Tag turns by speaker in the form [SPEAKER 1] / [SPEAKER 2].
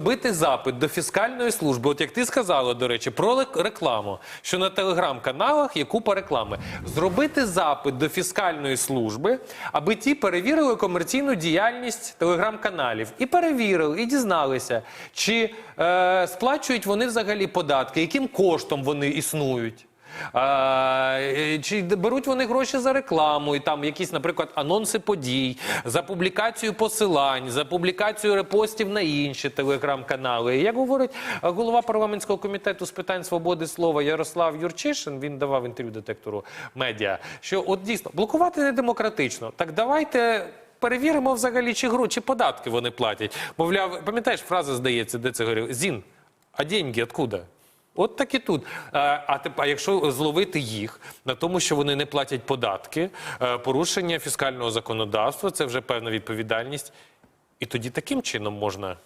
[SPEAKER 1] Бити запит до фіскальної служби, от як ти сказала, до речі, про рекламу, що на телеграм-каналах є купа реклами. Зробити запит до фіскальної служби, аби ті перевірили комерційну діяльність телеграм-каналів. І перевірили, і дізналися, чи е, сплачують вони взагалі податки, яким коштом вони існують. А, е, чи беруть вони гроші за рекламу, і там якісь, наприклад, анонси подій, за публікацію посилань, за публікацію репостів на інші телеграм-канали. Як говорить е, голова парламентського комітету з питань свободи слова Ярослав Юрчишин, він давав інтерв'ю детектору медіа, що от дійсно блокувати не демократично. Так давайте. Перевіримо взагалі, чи гроші, чи податки вони платять. Мовляв, пам'ятаєш, фраза здається, де це говорив? Зін, а деньги откуда? От так і тут. А А якщо зловити їх на тому, що вони не платять податки, е, порушення фіскального законодавства, це вже певна відповідальність. І тоді таким чином можна